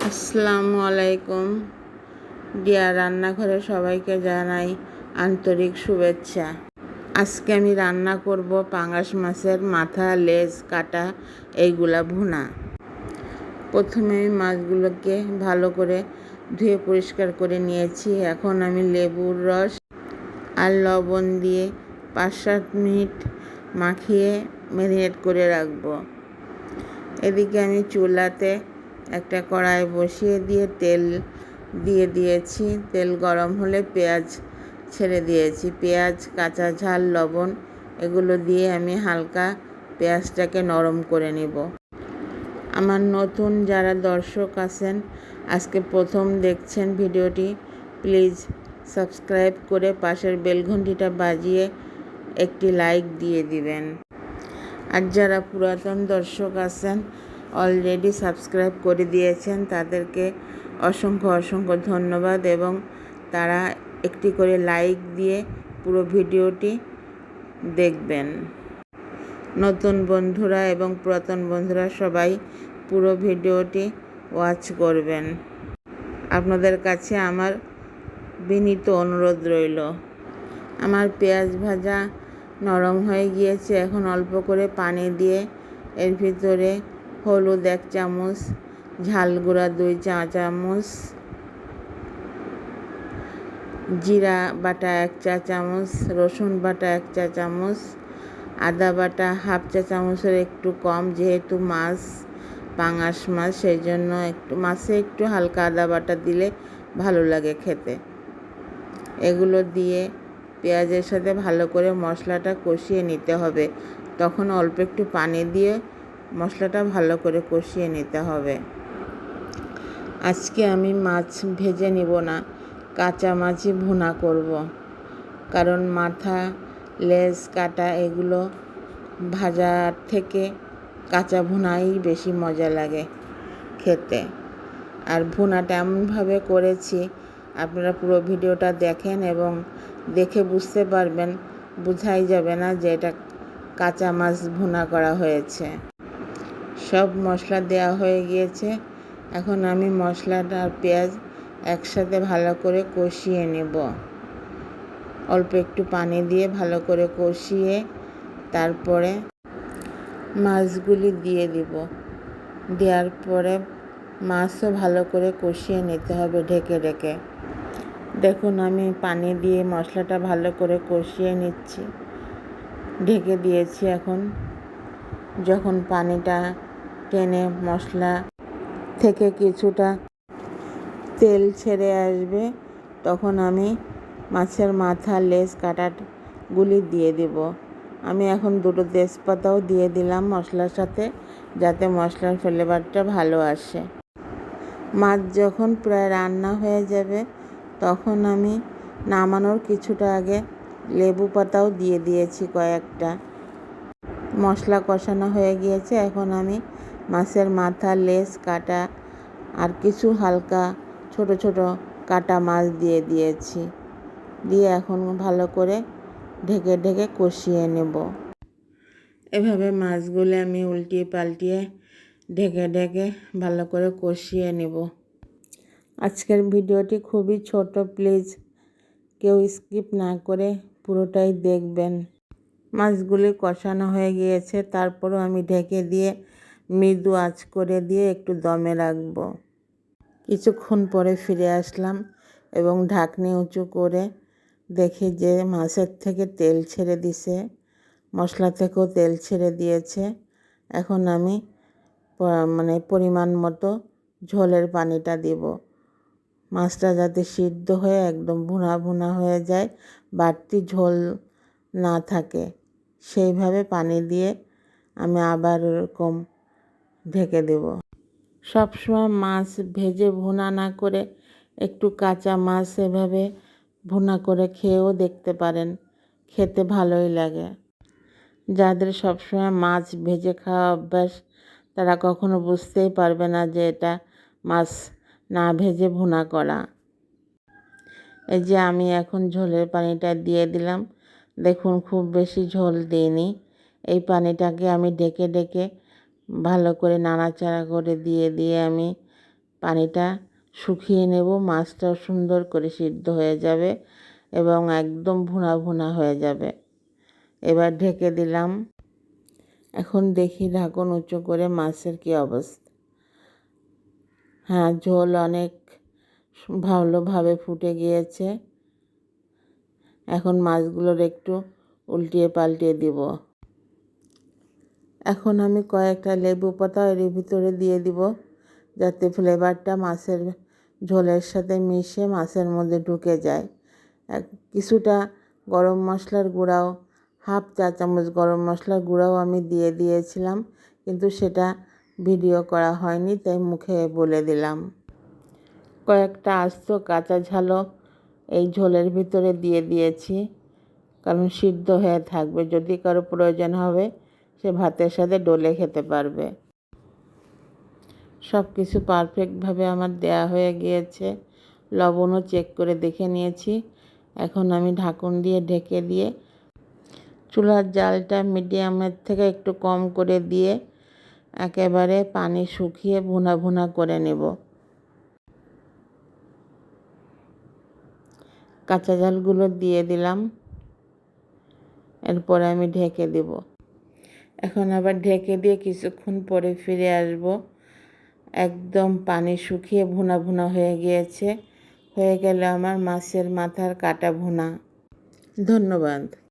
আসসালামু আলাইকুম। ডিয়া রান্নাঘরে সবাইকে জানাই আন্তরিক শুভেচ্ছা। আজকে আমি রান্না করব পাঙাশ মাছের মাথা, লেজ, কাটা, এইগুলা ভুনা। প্রথমে আমি মাছগুলোকে ভালো করে ধুয়ে পরিষ্কার করে নিয়েছি। এখন আমি লেবুর রস আর লবণ দিয়ে পাঁচ সাত মিনিট মাখিয়ে ম্যারিনেট করে রাখব। এদিকে আমি চুলাতে একটা কড়াই বসিয়ে দিয়ে তেল দিয়ে দিয়েছি। তেল গরম হলে পেঁয়াজ ছেড়ে দিয়েছি। পেঁয়াজ, কাঁচা ঝাল, লবণ এগুলো দিয়ে আমি হালকা পেঁয়াজটাকে নরম করে নেব। আমার নতুন যারা দর্শক আছেন, আজকে প্রথম দেখছেন ভিডিওটি, প্লিজ সাবস্ক্রাইব করে পাশের বেলঘণ্টিটা বাজিয়ে একটি লাইক দিয়ে দিবেন। আর যারা পুরাতন দর্শক আছেন অলরেডি সাবস্ক্রাইব করে দিয়েছেন। তাদেরকে অসংখ্য অসংখ্য ধন্যবাদ এবং তারা একটি করে লাইক দিয়ে পুরো ভিডিওটি দেখবেন। নতুন বন্ধুরা এবং পুরাতন বন্ধুরা সবাই পুরো ভিডিওটি ওয়াচ করবেন। আপনাদের কাছে আমার বিনীত অনুরোধ রইল। আমার পেঁয়াজ ভাজা নরম হয়ে গিয়েছে। এখন অল্প করে পানি দিয়ে এর ভিতরে হলুদ এক চামচ, ঝাল গুঁড়া দুই চা চামচ, জিরা বাটা এক চা চামচ, রসুন বাটা এক চা চামচ, আদা বাটা হাফ চা চামচের একটু কম যেহেতু মাছ, পাঙাশ মাছ সেই জন্য একটু মাছে একটু হালকা আদা বাটা দিলে ভালো লাগে খেতে। এগুলো দিয়ে পেঁয়াজের সাথে ভালো করে মশলাটা কষিয়ে নিতে হবে। তখন অল্প একটু পানি দিয়ে মশলাটা ভালো করে কষিয়ে নিতে হবে। আজকে আমি মাছ ভেজে নিব না, কাঁচা মাছই ভুনা করব। কারণ মাথা, লেজ, কাটা এগুলো ভাজার থেকে কাঁচা ভুনাই বেশি মজা লাগে খেতে। আর ভুনাটা এমনভাবে করেছি, আপনারা পুরো ভিডিওটা দেখেন এবং দেখে বুঝতে পারবেন, বোঝাই যাবে না যে এটা কাঁচা মাছ ভুনা করা হয়েছে। সব মশলা দেওয়া হয়ে গিয়েছে। এখন আমি মশলাটা আর পেঁয়াজ একসাথে ভালো করে কষিয়ে নেব। অল্প একটু পানি দিয়ে ভালো করে কষিয়ে তারপরে মাছগুলি দিয়ে দিব। দেওয়ার পরে মাছও ভালো করে কষিয়ে নিতে হবে ঢেকে ঢেকে। দেখুন, আমি পানি দিয়ে মশলাটা ভালো করে কষিয়ে নিচ্ছি। ঢেকে দিয়েছি এখন। যখন পানিটা টেনে মশলা থেকে কিছুটা তেল ছেড়ে আসবে, তখন আমি মাছের মাথা লেজ কাটাগুলি দিয়ে দেব। আমি এখন দুটো তেজপাতাও দিয়ে দিলাম মশলার সাথে, যাতে মশলার ফ্লেভারটা ভালো আসে। মাছ যখন প্রায় রান্না হয়ে যাবে, তখন আমি নামানোর কিছুটা আগে লেবু পাতাও দিয়ে দিয়েছি কয়েকটা। মশলা কষানো হয়ে গিয়েছে, এখন আমি মাছের মাথা লেস কাটা আর কিছু হালকা ছোট ছোট কাটা মাছ দিয়ে দিয়েছি। দিয়ে এখন ভালো করে ঢেকে ঢেকে কষিয়ে নেব। এভাবে মাছগুলো আমি উল্টিয়ে পাল্টিয়ে ঢেকে ঢেকে ভালো করে কষিয়ে নেব। আজকের ভিডিওটি খুবই ছোট, প্লিজ কেউ স্কিপ না করে পুরোটাই দেখবেন। মাছগুলি কষানো হয়ে গিয়েছে, তারপরও আমি ঢেকে দিয়ে মৃদু আঁচ করে দিয়ে একটু দমে রাখব। কিছুক্ষণ পরে ফিরে আসলাম এবং ঢাকনি উঁচু করে দেখি যে মাছের থেকে তেল ছেড়ে দিছে। মশলা থেকেও তেল ছেড়ে দিয়েছে। এখন আমি মানে পরিমাণ মতো ঝোলের পানিটা দিব। মাছটা যাতে সিদ্ধ হয়ে একদম ভুনা ভুনা হয়ে যায়, বাড়তি ঝোল না থাকে, সেইভাবে পানি দিয়ে আমি আবার এরকম ঢেকে দেব। সবসময় মাছ ভেজে ভুনা না করে একটু কাঁচা মাছ এভাবে ভুনা করে খেয়েও দেখতে পারেন, খেতে ভালোই লাগে। যাদের সবসময় মাছ ভেজে খাওয়া অভ্যাস, তারা কখনো বুঝতেই পারবে না যে এটা মাছ না ভেজে ভুনা করা। এই যে আমি এখন ঝোলের পানিটা দিয়ে দিলাম। দেখুন, খুব বেশি ঝোল দিইনি। এই পানিটাকে আমি ডেকে ডেকে ভালো করে নাড়াচাড়া করে দিয়ে দিয়ে আমি পানিটা শুকিয়ে নেব। মাছটাও সুন্দর করে সিদ্ধ হয়ে যাবে এবং একদম ভুনা ভুনা হয়ে যাবে। এবার ঢেকে দিলাম। এখন দেখি ঢাকন উঁচু করে মাছের কি অবস্থা। হ্যাঁ ঝোল অনেক ভালোভাবে ফুটে গিয়েছে। এখন মাছগুলোর একটু উল্টিয়ে পাল্টিয়ে দিব। এখন আমি কয়েকটা লেবু পাতা এর ভিতরে দিয়ে দিব, যাতে ফ্লেভারটা মাছের ঝোলের সাথে মিশে মাছের মধ্যে ঢুকে যায়। কিছুটা গরম মশলার গুঁড়াও, হাফ চা চামচ গরম মশলার গুঁড়াও আমি দিয়ে দিয়েছিলাম, কিন্তু সেটা ভিডিও করা হয়নি, তাই মুখে বলে দিলাম। কয়েকটা আস্ত কাঁচা ঝালও এই ঝোলের ভিতরে দিয়ে দিয়েছি, কারণ সিদ্ধ হয়ে থাকবে। যদি কারও প্রয়োজন হবে সে ভাতের সাথে ডলে খেতে পারবে। সব কিছু পারফেক্টভাবে আমার দেয়া হয়ে গিয়েছে। লবণও চেক করে দেখে নিয়েছি। এখন আমি ঢাকন দিয়ে ঢেকে দিয়ে চুলার জালটা মিডিয়ামের থেকে একটু কম করে দিয়ে একেবারে পানি শুকিয়ে ভুনা ভুনা করে নেব। কাঁচা জালগুলো দিয়ে দিলাম। এরপরে আমি ঢেকে দেব। এখন আবার ঢেকে দিয়ে কিছুক্ষণ পরে ফিরে আসব। একদম পানি শুকিয়ে ভুনা ভুনা হয়ে গিয়েছে। হয়ে গেল আমার মাছের মাথার কাটা ভুনা। ধন্যবাদ।